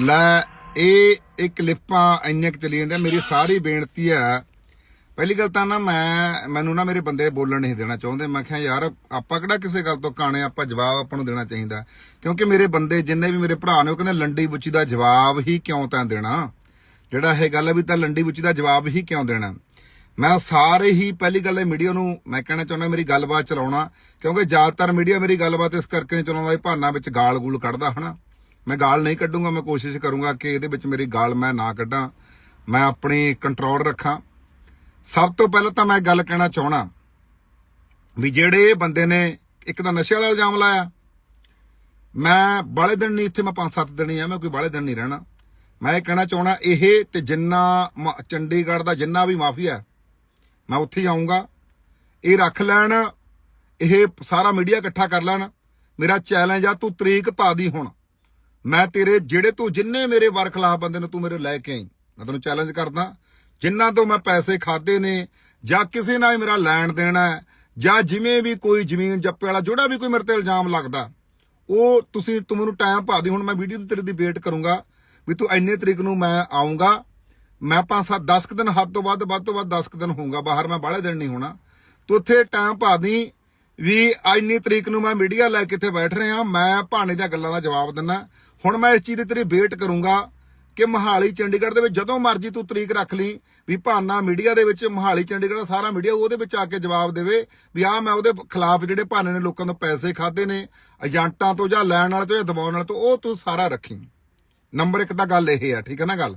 ਲੈ, ਇਹ ਇਹ ਕਲਿੱਪਾਂ ਇੰਨੇ ਕੁ ਚਲੀ ਜਾਂਦੇ ਮੇਰੀ ਸਾਰੀ ਬੇਨਤੀ ਹੈ, ਪਹਿਲੀ ਗੱਲ ਤਾਂ ਨਾ ਮੈਂ, ਮੈਨੂੰ ਨਾ ਮੇਰੇ ਬੰਦੇ ਬੋਲਣ ਨਹੀਂ ਦੇਣਾ ਚਾਹੁੰਦੇ। ਮੈਂ ਕਿਹਾ, ਯਾਰ, ਆਪਾਂ ਕਿਹੜਾ ਕਿਸੇ ਗੱਲ ਤੋਂ ਕਾਣੇ ਆਪਾਂ ਜਵਾਬ ਆਪਾਂ ਨੂੰ ਦੇਣਾ ਚਾਹੀਦਾ। ਕਿਉਂਕਿ ਮੇਰੇ ਬੰਦੇ ਜਿੰਨੇ ਵੀ ਮੇਰੇ ਭਰਾ ਨੇ, ਉਹ ਕਹਿੰਦੇ ਲੰਡੀ ਬੁੱਚੀ ਦਾ ਜਵਾਬ ਹੀ ਕਿਉਂ ਤਾਂ ਦੇਣਾ? ਜਿਹੜਾ ਇਹ ਗੱਲ ਹੈ ਵੀ ਤਾਂ ਲੰਡੀ ਬੁੱਚੀ ਦਾ ਜਵਾਬ ਹੀ ਕਿਉਂ ਦੇਣਾ? ਮੈਂ ਸਾਰੇ ਹੀ ਪਹਿਲੀ ਗੱਲ ਹੈ ਮੀਡੀਆ ਨੂੰ ਮੈਂ ਕਹਿਣਾ ਚਾਹੁੰਦਾ, ਮੇਰੀ ਗੱਲਬਾਤ ਚਲਾਉਣਾ। ਕਿਉਂਕਿ ਜ਼ਿਆਦਾਤਰ ਮੀਡੀਆ ਮੇਰੀ ਗੱਲਬਾਤ ਇਸ ਕਰਕੇ ਨਹੀਂ ਚਲਾਉਂਦਾ ਇਹ ਭਾਨਾ ਵਿੱਚ ਗਾਲ ਗੂਲ ਕੱਢਦਾ, ਹਨਾ? ਮੈਂ ਗਾਲ ਨਹੀਂ ਕੱਢੂੰਗਾ, ਮੈਂ ਕੋਸ਼ਿਸ਼ ਕਰੂੰਗਾ ਕਿ ਇਹਦੇ ਵਿੱਚ ਮੇਰੀ ਗਾਲ ਮੈਂ ਨਾ ਕੱਢਾਂ। ਮੈਂ ਆਪਣੀ ਕੰਟਰੋਲ ਰੱਖਾਂ। ਸਭ ਤੋਂ ਪਹਿਲਾਂ ਤਾਂ ਮੈਂ ਗੱਲ ਕਹਿਣਾ ਚਾਹਣਾ ਵੀ ਜਿਹੜੇ ਬੰਦੇ ਨੇ ਇੱਕ ਤਾਂ ਨਸ਼ੇ ਵਾਲਾ ਇਲਜ਼ਾਮ ਲਾਇਆ, ਮੈਂ ਬਾਲੇ ਦਿਨ ਨਹੀਂ ਇੱਥੇ, ਮੈਂ 5-7 ਦਿਨ ਹੀ ਆ, ਮੈਂ ਕੋਈ ਬਾਲੇ ਦਿਨ ਨਹੀਂ ਰਹਿਣਾ। ਮੈਂ ਇਹ ਕਹਿਣਾ ਚਾਹਣਾ ਇਹ ਤੇ ਜਿੰਨਾ ਮ- ਚੰਡੀਗੜ੍ਹ ਦਾ ਜਿੰਨਾ ਵੀ ਮਾਫੀਆ ਮੈਂ ਉੱਥੇ ਹੀ ਆਉਂਗਾ ਇਹ ਰੱਖ ਲੈਣ, ਇਹ ਸਾਰਾ ਮੀਡੀਆ ਇਕੱਠਾ ਕਰ ਲੈਣ। ਮੇਰਾ ਚੈਲੰਜ ਆ, ਤੂੰ ਤਰੀਕ ਪਾ ਦੀ ਹੁਣ। ਮੈਂ ਤੇਰੇ, ਜਿਹੜੇ ਤੂੰ ਜਿੰਨੇ ਮੇਰੇ ਵਰ ਬੰਦੇ ਨੇ ਤੂੰ ਮੇਰੇ ਲੈ ਕੇ ਆਈ। ਮੈਂ ਤੈਨੂੰ ਚੈਲੰਜ ਕਰਦਾ ਜਿਨ੍ਹਾਂ ਤੋਂ ਮੈਂ ਪੈਸੇ ਖਾਦੇ ਨੇ, ਜਾਂ ਕਿਸੇ ਨਾਲ ਮੇਰਾ ਲੈਣ ਦੇਣਾ ਹੈ, ਜਾਂ ਜਿਵੇਂ ਵੀ ਕੋਈ ਜ਼ਮੀਨ ਜੱਪੇ ਵਾਲਾ, ਜਿਹੜਾ ਵੀ ਕੋਈ ਮੇਰੇ ਤੇ ਇਲਜ਼ਾਮ ਲੱਗਦਾ, ਉਹ ਤੁਸੀਂ, ਤੂੰ ਮੈਨੂੰ ਟਾਈਮ ਪਾ ਦੀ, ਹੁਣ ਮੈਂ ਵੀਡੀਓ ਤੇ ਤੇਰੇ ਦੀ ਵੇਟ ਕਰੂੰਗਾ, ਵੀ ਤੂੰ ਇੰਨੇ ਤਰੀਕ ਨੂੰ ਮੈਂ ਆਉਂਗਾ ਮੈਂ ਪੰਜ ਸੱਤ 10 ਕੁ ਦਿਨ, ਹੱਦ ਤੋਂ ਵੱਧ ਵੱਧ ਤੋਂ ਵੱਧ 10 ਕੁ ਦਿਨ ਹੋਊਗਾ, ਬਾਹਰ ਮੈਂ ਬਾਹਲੇ ਦਿਨ ਨਹੀਂ ਹੋਣਾ। ਤੂੰ ਉੱਥੇ ਟਾਈਮ ਪਾ ਦੀ ਵੀ ਇੰਨੀ ਤਰੀਕ ਨੂੰ ਮੈਂ ਮੀਡੀਆ ਲੈ ਕੇ ਇੱਥੇ ਬੈਠ ਰਿਹਾ, ਮੈਂ ਭਾਣੇ ਦੀਆਂ ਗੱਲਾਂ ਦਾ ਜਵਾਬ ਦਿੰਨਾ ਹੁਣ ਮੈਂ ਇਸ ਚੀਜ਼ ਦੀ ਤੇਰੀ ਵੇਟ ਕਰੂੰਗਾ ਕਿ ਮਹਾਲੀ ਚੰਡੀਗੜ੍ਹ ਦੇ ਵਿੱਚ ਜਦੋਂ ਮਰਜ਼ੀ ਤੂੰ ਤਰੀਕ ਰੱਖ ਲਈ ਵੀ ਭਾਨਾ ਮੀਡੀਆ ਦੇ ਵਿੱਚ, ਮਹਾਲੀ ਚੰਡੀਗੜ੍ਹ ਦਾ ਸਾਰਾ ਮੀਡੀਆ ਉਹਦੇ ਵਿੱਚ ਆ ਕੇ ਜਵਾਬ ਦੇਵੇ ਵੀ ਆ ਮੈਂ ਉਹਦੇ ਖਿਲਾਫ ਜਿਹੜੇ ਭਾਨੇ ਨੇ ਲੋਕਾਂ ਤੋਂ ਪੈਸੇ ਖਾਦੇ ਨੇ, ਏਜੰਟਾਂ ਤੋਂ ਜਾਂ ਲੈਣ ਵਾਲੇ ਤੋਂ ਜਾਂ ਦਬਾਉਣ ਵਾਲੇ ਤੋਂ, ਉਹ ਤੂੰ ਸਾਰਾ ਰੱਖੀ। ਨੰਬਰ 1 ਤਾਂ ਗੱਲ ਇਹ ਹੈ ਠੀਕ ਹੈ ਨਾ ਗੱਲ?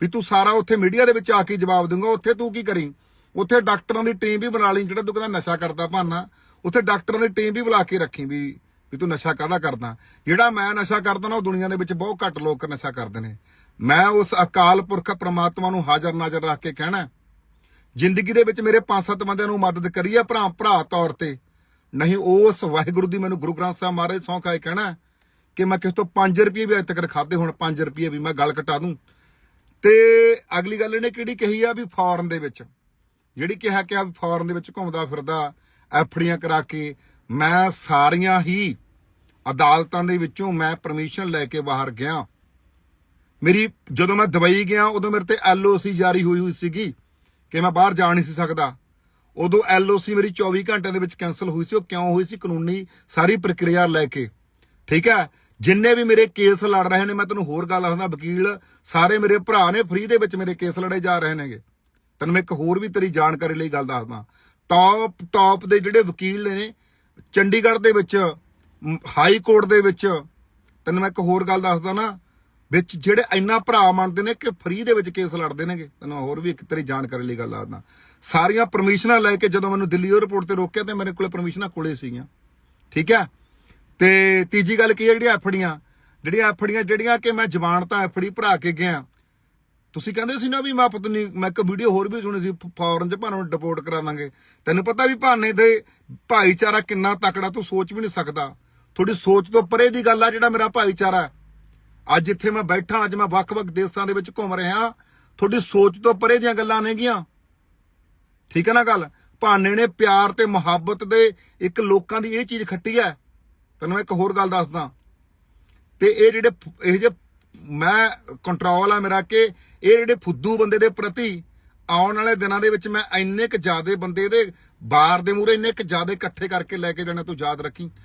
ਵੀ ਤੂੰ ਸਾਰਾ ਉੱਥੇ ਮੀਡੀਆ ਦੇ ਵਿੱਚ ਆ ਕੇ ਜਵਾਬ ਦੂੰਗਾ ਉੱਥੇ ਤੂੰ ਕੀ ਕਰੀ? ਉੱਥੇ ਡਾਕਟਰਾਂ ਦੀ ਟੀਮ ਵੀ ਬਣਾ ਲਈ, ਜਿਹੜਾ ਤੂੰ ਕਹਿੰਦਾ ਨਸ਼ਾ ਕਰਦਾ ਭਾਨਾ, ਉੱਥੇ ਡਾਕਟਰਾਂ ਦੀ ਟੀਮ ਵੀ ਬੁਲਾ ਕੇ ਰੱਖੀ ਵੀ ਵੀ ਤੂੰ ਨਸ਼ਾ ਕਾਹਦਾ ਕਰਦਾ? ਜਿਹੜਾ ਮੈਂ ਨਸ਼ਾ ਕਰਦਾ ਨਾ, ਉਹ ਦੁਨੀਆ ਦੇ ਵਿੱਚ ਬਹੁਤ ਘੱਟ ਲੋਕ ਨਸ਼ਾ ਕਰਦੇ ਨੇ। ਮੈਂ ਉਸ ਅਕਾਲ ਪੁਰਖ ਪ੍ਰਮਾਤਮਾ ਨੂੰ ਹਾਜ਼ਰ ਨਾਜ਼ਰ ਰੱਖ ਕੇ ਕਹਿਣਾ ਜ਼ਿੰਦਗੀ ਦੇ ਵਿੱਚ ਮੇਰੇ ਪੰਜ ਸੱਤ ਬੰਦਿਆਂ ਨੂੰ ਮਦਦ ਕਰੀ ਆ ਭਰਾ ਭਰਾ ਤੌਰ ਤੇ। ਨਹੀਂ, ਉਸ ਵਾਹਿਗੁਰੂ ਦੀ ਮੈਨੂੰ ਗੁਰੂ ਗ੍ਰੰਥ ਸਾਹਿਬ ਮਹਾਰਾਜ ਸੌਂ ਖਾਏ ਕਹਿਣਾ ਕਿ ਮੈਂ ਕਿਸੇ ਤੋਂ 5 ਰੁਪਏ ਵੀ ਅਜੇ ਤੱਕ ਖਾਦੇ ਹੁਣ 5 ਰੁਪਏ ਵੀ ਮੈਂ ਗੱਲ ਕਟਾ ਦੂੰ। ਤੇ ਅਗਲੀ ਗੱਲ ਇਹਨੇ ਕਿਹੜੀ ਕਹੀ ਆ ਵੀ ਫੌਰਨ ਦੇ ਵਿੱਚ? ਜਿਹੜੀ ਕਿਹਾ ਕਿ ਆ ਫੌਰਨ ਦੇ ਵਿੱਚ ਘੁੰਮਦਾ ਫਿਰਦਾ, ਐਫੜੀਆਂ ਕਰਾ ਕੇ ਮੈਂ ਸਾਰੀਆਂ ਹੀ ਅਦਾਲਤਾਂ ਦੇ ਵਿੱਚੋਂ ਮੈਂ ਪਰਮਿਸ਼ਨ ਲੈ ਕੇ ਬਾਹਰ ਗਿਆ। ਮੇਰੀ ਜਦੋਂ ਮੈਂ ਦੁਬਈ ਗਿਆ, ਉਦੋਂ ਮੇਰੇ ਤੇ ਐਲਓਸੀ ਜਾਰੀ ਹੋਈ ਹੋਈ ਸੀਗੀ ਕਿ ਮੈਂ ਬਾਹਰ ਜਾ ਨਹੀਂ ਸੀ ਸਕਦਾ। ਉਦੋਂ ਐਲਓਸੀ ਮੇਰੀ 24 ਘੰਟਿਆਂ ਦੇ ਵਿੱਚ ਕੈਨਸਲ ਹੋਈ ਸੀ, ਉਹ ਕਿਉਂ ਹੋਈ ਸੀ ਕਾਨੂੰਨੀ ਸਾਰੀ ਪ੍ਰਕਿਰਿਆ ਲੈ ਕੇ। ਠੀਕ ਹੈ? ਜਿੰਨੇ ਵੀ ਮੇਰੇ ਕੇਸ ਲੜ ਰਹੇ ਨੇ, ਮੈਂ ਤੈਨੂੰ ਹੋਰ ਗੱਲ ਦੱਸਦਾ, ਵਕੀਲ ਸਾਰੇ ਮੇਰੇ ਭਰਾ ਨੇ ਫ੍ਰੀ ਦੇ ਵਿੱਚ ਮੇਰੇ ਕੇਸ ਲੜੇ ਜਾ ਰਹੇ ਨੇਗੇ। ਤੈਨੂੰ ਮੈਂ ਇੱਕ ਹੋਰ ਵੀ ਤੇਰੀ ਜਾਣਕਾਰੀ ਲਈ ਗੱਲ ਦੱਸਦਾ। ਟੌਪ ਟੌਪ ਦੇ ਜਿਹੜੇ ਵਕੀਲ ਨੇ, ਚੰਡੀਗੜ੍ਹ ਦੇ ਵਿੱਚ ਹਾਈ ਕੋਰਟ ਦੇ ਵਿੱਚ, ਤੈਨੂੰ ਮੈਂ ਇੱਕ ਹੋਰ ਗੱਲ ਦੱਸਦਾ ਨਾ, ਵਿੱਚ ਜਿਹੜੇ ਇੰਨਾ ਭਰਾ ਮੰਨਦੇ ਨੇ ਕਿ ਫ੍ਰੀ ਦੇ ਵਿੱਚ ਕੇਸ ਲੜਦੇ ਨੇਗੇ, ਤੈਨੂੰ ਹੋਰ ਵੀ ਇੱਕ ਤੇਰੀ ਜਾਣਕਾਰੀ ਲਈ ਗੱਲ ਦੱਸਦਾ। ਸਾਰੀਆਂ ਪਰਮਿਸ਼ਨਾਂ ਲੈ ਕੇ ਜਦੋਂ ਮੈਨੂੰ ਦਿੱਲੀ 에ਅਰਪੋਰਟ ਤੇ ਰੋਕਿਆ ਤੇ ਮੇਰੇ ਕੋਲੇ ਪਰਮਿਸ਼ਨਾਂ ਕੋਲੇ ਸੀਗੀਆਂ। ਠੀਕ ਹੈ? ਤੇ ਤੀਜੀ ਗੱਲ ਕੀ ਹੈ ਜਿਹੜੀਆਂ ਐਫੜੀਆਂ ਜਿਹੜੀਆਂ ਐਫੜੀਆਂ ਜਿਹੜੀਆਂ ਕਿ ਮੈਂ ਜ਼ਬਾਨ ਤਾਂ ਐਫੜੀ ਭਰਾ ਕੇ ਗਿਆ। ਤੁਸੀਂ ਕਹਿੰਦੇ ਸੀ ਨਾ ਵੀ ਮੈਂ ਪਤਨੀ ਮੈਂ ਇੱਕ ਵੀਡੀਓ ਹੋਰ ਵੀ ਸੁਣੀ ਸੀ ਫੌਰਨ ਚ ਭਾਨੂੰ ਡਿਪੋਰਟ ਕਰਾ ਦਾਂਗੇ। ਤੈਨੂੰ ਪਤਾ ਵੀ ਭਾਨੇ ਦੇ ਭਾਈਚਾਰਾ ਕਿੰਨਾ ਤਕੜਾ, ਤੂੰ ਸੋਚ ਵੀ ਨਹੀਂ ਸਕਦਾ। ਥੋੜੀ ਸੋਚ ਤੋਂ ਪਰੇ ਦੀ ਗੱਲ ਆ, ਜਿਹੜਾ ਮੇਰਾ ਭਾਈਚਾਰਾ ਅੱਜ ਇੱਥੇ ਮੈਂ ਬੈਠਾ, ਅੱਜ ਮੈਂ ਵੱਖ-ਵੱਖ ਦੇਸ਼ਾਂ ਦੇ ਵਿੱਚ ਘੁੰਮ ਰਿਹਾ। ਤੁਹਾਡੀ ਸੋਚ ਤੋਂ ਪਰੇ ਦੀਆਂ ਗੱਲਾਂ ਨੇਗੀਆਂ ਠੀਕ ਹੈ ਨਾ ਗੱਲ? ਭਾਨੇ ਨੇ ਪਿਆਰ ਤੇ ਮੁਹੱਬਤ ਦੇ ਇੱਕ ਲੋਕਾਂ ਦੀ ਇਹ ਚੀਜ਼ ਖੱਟੀ ਹੈ। ਤੈਨੂੰ ਮੈਂ ਇੱਕ ਹੋਰ ਗੱਲ ਦੱਸਦਾ। ਤੇ ਇਹ ਜਿਹੜੇ ਫ- ਇਹ ਜਿਹੇ ਮੈਂ ਕੰਟਰੋਲ ਆ ਮੇਰਾ ਕਿ ਇਹ ਜਿਹੜੇ ਫੁੱਦੂ ਬੰਦੇ ਦੇ ਪ੍ਰਤੀ ਆਉਣ ਵਾਲੇ ਦਿਨਾਂ ਦੇ ਵਿੱਚ ਮੈਂ ਇੰਨੇ ਕੁ ਜ਼ਿਆਦੇ ਬੰਦੇ ਦੇ ਬਾਰ ਦੇ ਮੂਹਰੇ ਇੰਨੇ ਕੁ ਜ਼ਿਆਦੇ ਇਕੱਠੇ ਕਰਕੇ ਲੈ ਕੇ ਜਾਣਾ ਤੂੰ ਯਾਦ ਰੱਖੀ।